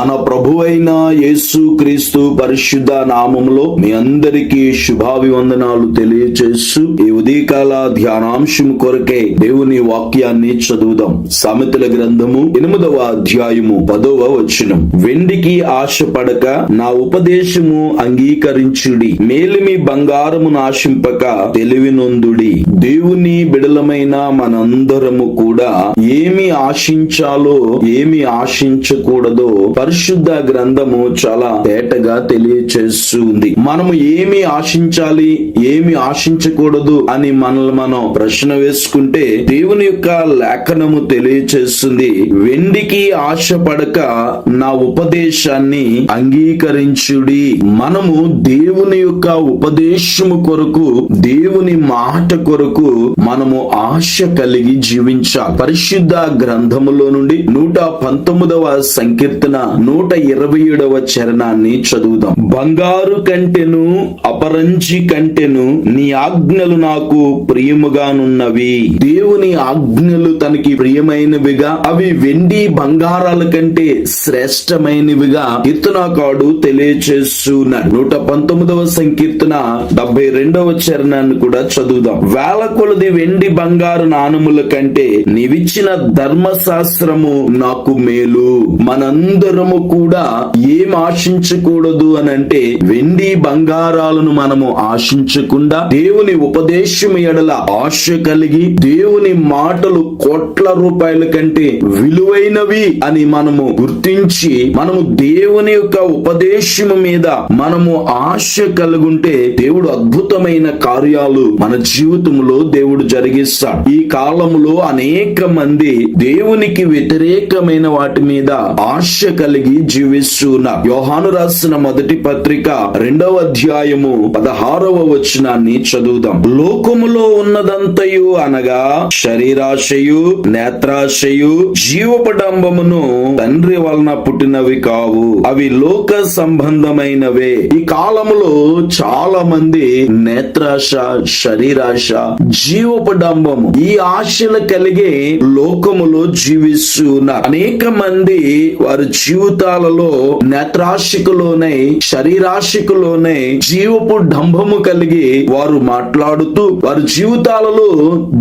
మన ప్రభు అయిన యేసు క్రీస్తు పరిశుద్ధ నామంలో మీ అందరికీ శుభాభివందనాలు తెలియచేస్తూ ఈ ఉదయకాల ధ్యానాంశం కొరకే దేవుని వాక్యాన్ని చదువుదాం. సామెతల గ్రంథము ఎనిమిదవ అధ్యాయము పదవ వచనం. వెండికి ఆశపడక నా ఉపదేశము అంగీకరించుడి. మేలిమి బంగారము నాశింపక తెలివినొందుడి. దేవుని బిడలమైన మనందరము కూడా ఏమి ఆశించాలో ఏమి ఆశించకూడదో పరిశుద్ధ గ్రంథము చాలా తేటగా తెలియచేస్తుంది. మనము ఏమి ఆశించాలి ఏమి ఆశించకూడదు అని మనల్ని మనం ప్రశ్న వేసుకుంటే దేవుని యొక్క లేఖనము తెలియచేస్తుంది. వెండికి ఆశపడక నా ఉపదేశాన్ని అంగీకరించుడి. మనము దేవుని యొక్క ఉపదేశము కొరకు దేవుని మాట కొరకు మనము ఆశ కలిగి జీవించాలి. పరిశుద్ధ గ్రంథములో నుండి నూట పంతొమ్మిదవ సంకీర్తన నూట ఇరవై ఏడవ చరణాన్ని చదువుదాం. బంగారు కంటెను అపరంచి కంటెను నీ ఆజ్ఞలు నాకు ప్రియముగానున్నవి. దేవుని ఆజ్ఞలు తనకి ప్రియమైనవిగా అవి వెండి బంగారాల కంటే శ్రేష్టమైనవిగా కీర్తనాకాడు తెలియచేస్తున్నాడు నూట పంతొమ్మిదవ సంకీర్తన డెబ్బై రెండవ చరణాన్ని కూడా చదువుదాం. వేల కొలది వెండి బంగారు నాణముల కంటే నీవిచ్చిన ధర్మశాస్త్రము నాకు మేలు. మనందరం మనము కూడా ఏం ఆశించకూడదు అని అంటే వెండి బంగారాలను మనము ఆశించకుండా దేవుని ఉపదేశం ఎడల ఆశ కలిగి దేవుని మాటలు కోట్ల రూపాయల కంటే విలువైనవి అని మనము గుర్తించి మనము దేవుని యొక్క ఉపదేశము మీద మనము ఆశ కలుగుంటే దేవుడు అద్భుతమైన కార్యాలు మన జీవితంలో దేవుడు జరిగిస్తాడు. ఈ కాలంలో అనేక మంది దేవునికి వ్యతిరేకమైన వాటి మీద ఆశ కలిగి జీవిస్తున్నారు యోహాను రాసిన మొదటి పత్రిక రెండవ అధ్యాయము పదహారవ వచనాన్ని చదువుదాం. లోకములో ఉన్నదంతయు అనగా శరీరాశయు నేత్రాశయు జీవపడంబమును తండ్రి వలన పుట్టినవి కావు. అవి లోక సంబంధమైనవే. ఈ కాలములో చాలా మంది నేత్రాశ శరీరాశ జీవపడంబము ఈ ఆశలు కలిగే లోకములో జీవిస్తూ అనేక మంది వారి జీవితాలలో నేత్రాశికులోనే శరీరాశికులోనే జీవపు డంభము కలిగి వారు మాట్లాడుతూ వారి జీవితాలలో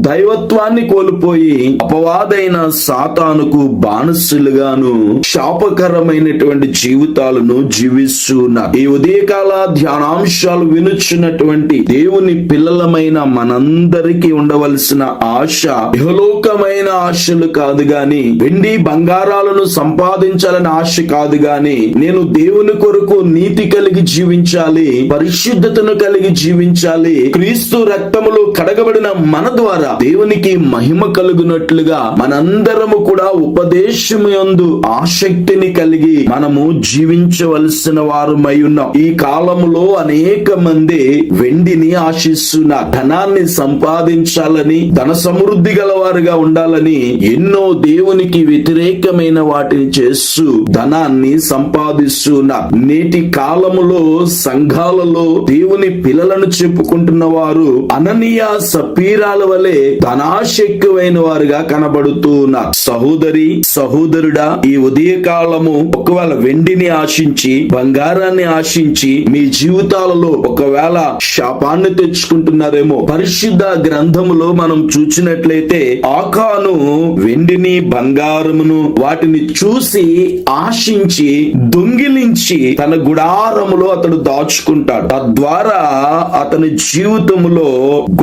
దైవత్వాన్ని కోల్పోయి అపవాదైన సాతానుకు బానిసలుగాను శాపకరమైనటువంటి జీవితాలను జీవిస్తున్నారు. ఈ ఉదయకాల ధ్యానాంశాలు వినుచున్నటువంటి దేవుని పిల్లలమైన మనందరికీ ఉండవలసిన ఆశ ఇహలోకమైన ఆశలు కాదు గాని వెండి బంగారాలను సంపాదించాలని ఆశ కాదు గాని నేను దేవుని కొరకు నీతి కలిగి జీవించాలి పరిశుద్ధతను కలిగి జీవించాలి క్రీస్తు రక్తములో కడగబడిన మన ద్వారా దేవునికి మహిమ కలుగునట్లుగా మనందరము కూడా ఉపదేశము యందు ఆసక్తిని కలిగి మనము జీవించవలసిన వారమై ఉన్నాం. ఈ కాలములో అనేక మంది వెండిని ఆశిస్తున్న ధనాన్ని సంపాదించాలని ధన సమృద్ధి గలవారుగా ఉండాలని ఎన్నో దేవునికి వ్యతిరేకమైన వాటిని చేస్తూ ధనాన్ని సంపాదిస్తున్నారు నేటి కాలములో సంఘాలలో దేవుని పిల్లలను చెప్పుకుంటున్న వారు అననీయ సపీరాల వలె ధనాశక్యమైన వారుగా కనబడుతూ ఉన్నారు. సహోదరి సహోదరుడా ఈ ఉదయ కాలము ఒకవేళ వెండిని ఆశించి బంగారాన్ని ఆశించి మీ జీవితాలలో ఒకవేళ శాపాన్ని తెచ్చుకుంటున్నారేమో. పరిశుద్ధ గ్రంథములో మనం చూచినట్లయితే ఆకాను వెండిని బంగారమును వాటిని చూసి ఆశించి దొంగిలించి తన గుడారములో అతడు దాచుకుంటాడు. తద్వారా అతని జీవితములో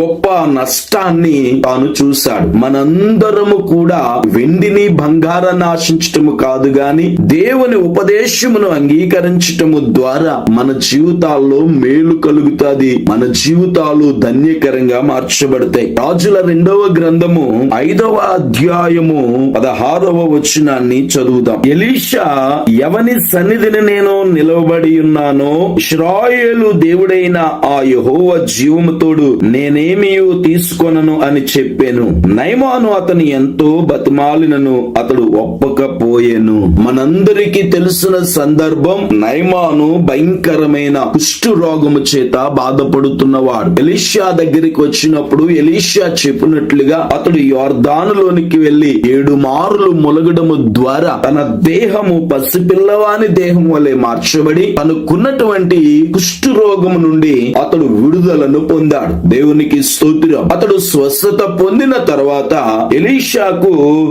గొప్ప నష్టాన్ని తాను చూశాడు. మనందరము కూడా వెండిని బంగారాన్ని ఆశించటము కాదు గాని దేవుని ఉపదేశమును అంగీకరించటము ద్వారా మన జీవితాల్లో మేలు కలుగుతాది. మన జీవితాలు ధన్యకరంగా మార్చబడతాయి. రాజుల రెండవ గ్రంథము ఐదవ అధ్యాయము పదహారవ వచనాన్ని చదువుదాం. ఎలీషా ఎవని సన్నిధిని నేను నిలవబడి ఉన్నానో ఇస్రాయేలు దేవుడైన ఆ యహోవ జీవముతోడు నేనేమి తీసుకొనను అని చెప్పాను. నైమాను అతని ఎంతో బతిమాలినను అతడు ఒప్పకపోయెను. మనందరికీ తెలిసిన సందర్భం నైమాను భయంకరమైన కుష్టు రోగము చేత బాధపడుతున్నవాడు. ఎలీషా దగ్గరికి వచ్చినప్పుడు ఎలీషా చెప్పినట్లుగా అతడు యోర్దానులోనికి వెళ్ళి ఏడు మారులు మొలగడము ద్వారా తన దేహము పసిపిల్లవాని దేహం వలె మార్చబడి తనకున్నటువంటి కుష్టు రోగం నుండి అతడు విడుదలను పొందాడు. దేవునికి స్తోత్రం. అతడు స్వస్థత పొందిన తర్వాత ఎలీషాకు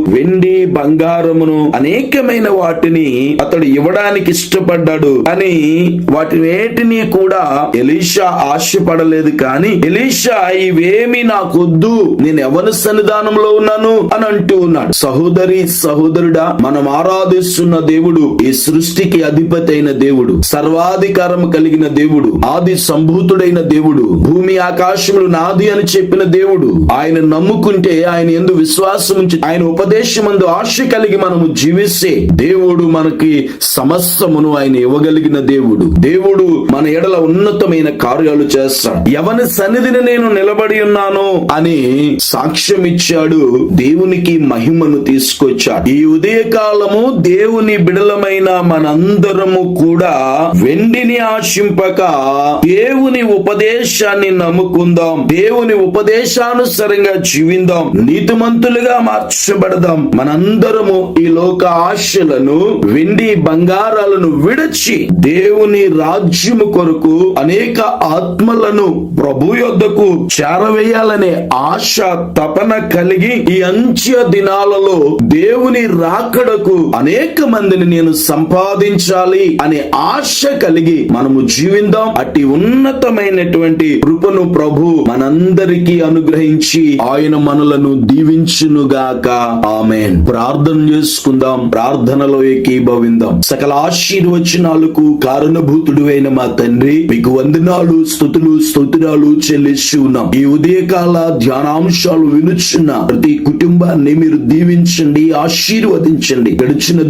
వెండి బంగారమును అనేకమైన వాటిని అతడు ఇవ్వడానికి ఇష్టపడ్డాడు. అని వాటి వేటిని కూడా ఎలీషా ఆశపడలేదు. కానీ ఎలీషా ఇవేమి నాకొద్దు. నేను ఎవరి సన్నిధానంలో ఉన్నాను అని అంటూ ఉన్నాడు. సహోదరి సహోదరుడా మనం ఆరాధిస్తున్న దేవుడు ఈ సృష్టికి అధిపతి అయిన దేవుడు సర్వాధికారం కలిగిన దేవుడు ఆది సంభూతుడైన దేవుడు భూమి ఆకాశములు నాది అని చెప్పిన దేవుడు. ఆయన నమ్ముకుంటే ఆయన ఎందు విశ్వాసం ఉంచి ఆయన ఉపదేశమందు ఆశ కలిగి మనము జీవిస్తే దేవుడు మనకి సమస్తమును ఆయన ఇవ్వగలిగిన దేవుడు. దేవుడు మన ఎడల ఉన్నతమైన కార్యాలు చేస్తాడు. ఎవని సన్నిధిని నేను నిలబడి ఉన్నాను అని సాక్ష్యం ఇచ్చాడు దేవునికి మహిమను తీసుకొచ్చాడు. ఈ ఉదయకాలము దేవుని బిడలమైన మనందరము కూడా వెండిని ఆశింపక దేవుని ఉపదేశాన్ని నమ్ముకుందాం. దేవుని ఉపదేశానుసరంగా జీవిందాం. నీతిమంతులుగా మార్చబడదాం. మనందరము ఈ లోక ఆశలను వెండి బంగారాలను విడచి దేవుని రాజ్యము కొరకు అనేక ఆత్మలను ప్రభు యొద్దకు చేరవేయాలనే ఆశ తపన కలిగి ఈ అంత్య దినాలలో దేవుని రాకడకు అనేక మంది మందిని నేను సంపాదించాలి అనే ఆశ కలిగి మనము జీవిందాం. అట్టి ఉన్నతమైనటువంటి కృపను ప్రభు మనందరికీ అనుగ్రహించి ఆయన మనలను దీవించునుగాక. ఆమెన్. ప్రార్థన చేసుకుందాం. ప్రార్థనలో ఏకీభవిందాం. సకల ఆశీర్వచనాలకు కారణభూతుడు అయిన మా తండ్రి మీకు వందనాలు స్థుతులు స్తోత్రాలు చెల్లిస్తూ ఉన్నాం. ఈ ఉదయకాల ధ్యానాంశాలు వినుచున్న ప్రతి కుటుంబాన్ని మీరు దీవించండి ఆశీర్వదించండి. గడిచిన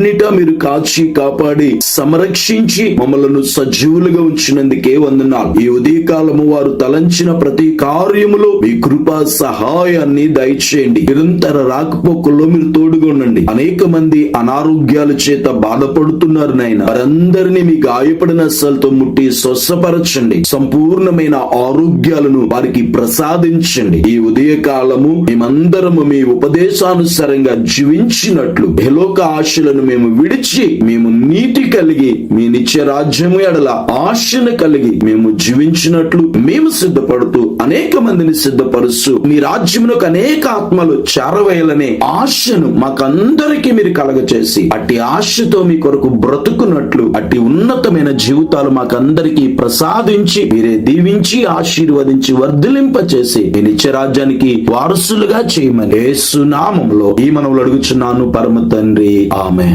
దినములన్నిటా మీరు కాచి కాపాడి సంరక్షించి మమ్మలను సజీవులుగా ఉంచినందుకే వందనాలు. ఈ ఉదయకాలము వారు తలంచిన ప్రతి కార్యములో మీ కృపా సహాయాన్ని దయచేయండి. నిరంతర రాకపోకల్లో మీరు తోడుగొనండి అనేక మంది అనారోగ్యాల చేత బాధపడుతున్నారు నాయన. వారందరినీ మీ గాయపడిన అస్సలతో ముట్టి స్వస్థపరచండి. సంపూర్ణమైన ఆరోగ్యాలను వారికి ప్రసాదించండి. ఈ ఉదయ కాలము మేమందరము మీ ఉపదేశానుసారంగా జీవించినట్లు. ఎలోక ఆశలను మేము విడిచి మేము నీతి కలిగి మీ నిత్య రాజ్యము ఎడల ఆశను కలిగి మేము జీవించినట్లు మేము సిద్ధపడుతూ అనేక మందిని సిద్ధపరుస్తూ మీ రాజ్యమునకు అనేక ఆత్మలు చేరవేయాలనే ఆశను మాకందరికీ మీరు కలగచేసి అట్టి ఆశతో మీ కొరకు బ్రతుకున్నట్లు అట్టి ఉన్నతమైన జీవితాలు మాకందరికీ ప్రసాదించి మీరే దీవించి ఆశీర్వదించి వర్ధలింపచేసి మీ నిత్య రాజ్యానికి వారసులుగా చేయమని ఏసునామంలో ఈ మనవులు అడుగుచున్నాను పరమ తండ్రి. ఆమె